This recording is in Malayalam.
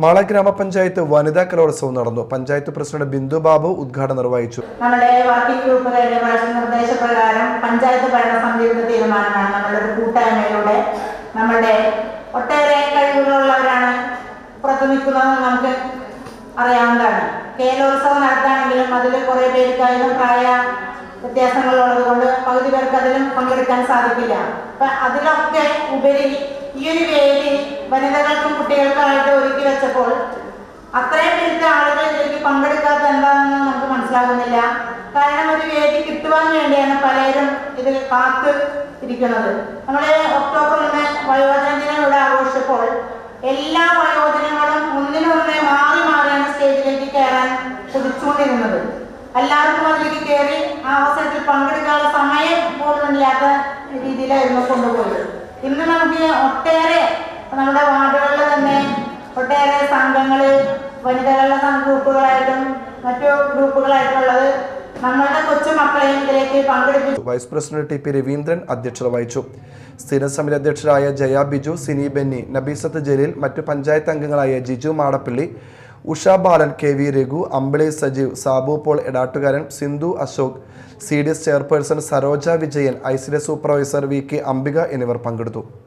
മാള ഗ്രാമപഞ്ചായത്ത് വനിതാ കലോത്സവം നടന്നു. പഞ്ചായത്ത് പ്രസിഡന്റ് ബിന്ദു ബാബു ഉദ്ഘാടനം നിർവഹിച്ചു. നമ്മുടെ വർക്കിംഗ് ഗ്രൂപ്പുകളുടെ നിർദ്ദേശപ്രകാരം പഞ്ചായത്ത് ഭരണസമിതിയുടെ തീരുമാനമാണ് നമ്മളുടെ കൂട്ടായ്മയിലൂടെ. നമ്മളുടെ ഒട്ടേറെ കഴിവുകളുള്ളവരാണ് പുറത്തു നിൽക്കുന്നതെന്ന് നമുക്ക് അറിയാവുന്നതാണ്. കേരളോത്സവം നടത്താണെങ്കിലും അതിൽ കുറേ പേർക്കായാലും പ്രായ വ്യത്യാസങ്ങളുള്ളത് കൊണ്ട് പകുതി പേർക്ക് അതിലും പങ്കെടുക്കാൻ സാധിക്കില്ല. അപ്പൊ അതിലൊക്കെ ഉപരി ഈ ഒരു വേദി വനിതകൾക്കും കുട്ടികൾക്കായിട്ട് ഒരുക്കി വെച്ചപ്പോൾ അത്രയും വലിയ ആളുകൾ ഇതിലേക്ക് പങ്കെടുക്കാത്ത എന്താണെന്ന് നമുക്ക് മനസ്സിലാകുന്നില്ല. കാരണം ഒരു വേദി കിട്ടുവാൻ വേണ്ടിയാണ് പലരും ഇതിൽ കാത്ത് ഇരിക്കുന്നത്. നമ്മുടെ ഒക്ടോബർ ഒന്ന് വയോജന ദിനം ഇവിടെ ആഘോഷിച്ചപ്പോൾ എല്ലാ വയോജനങ്ങളും ഒന്നിനൊന്ന് മാറി മാറിയാണ് സ്റ്റേജിലേക്ക് കയറാൻ കുതിച്ചുകൊണ്ടിരുന്നത്. എല്ലാവർക്കും അതിലേക്ക് കയറി ആ അവസരത്തിൽ പങ്കെടുക്കാനുള്ള സമയം പോലും ഇല്ലാത്ത രീതിയിലായിരുന്നു കൊണ്ടുപോയത്. ഇന്ന് നമുക്ക് ഒട്ടേറെ നമ്മുടെ ഒട്ടേറെ സംഘങ്ങൾ വനിതകളുടെ ഗ്രൂപ്പുകളായിട്ടും മറ്റു ഗ്രൂപ്പുകളായിട്ടുള്ളത് vice president T P Raveendran അധ്യക്ഷത വഹിച്ചു. സ്ഥിര സമിതി അധ്യക്ഷരായ ജയ ബിജു സിനി ബെന്നി നബീസത്ത് ജലീൽ മറ്റു പഞ്ചായത്ത് അംഗങ്ങളായ Jiju Madappally Usha Balan K V Raghu Ambili Sajeev Sabu Paul Edattukaran Sindhu Ashok C D S chairperson Saroja Vijayan I C D supervisor V K Ambika എന്നിവർ പങ്കെടുത്തു.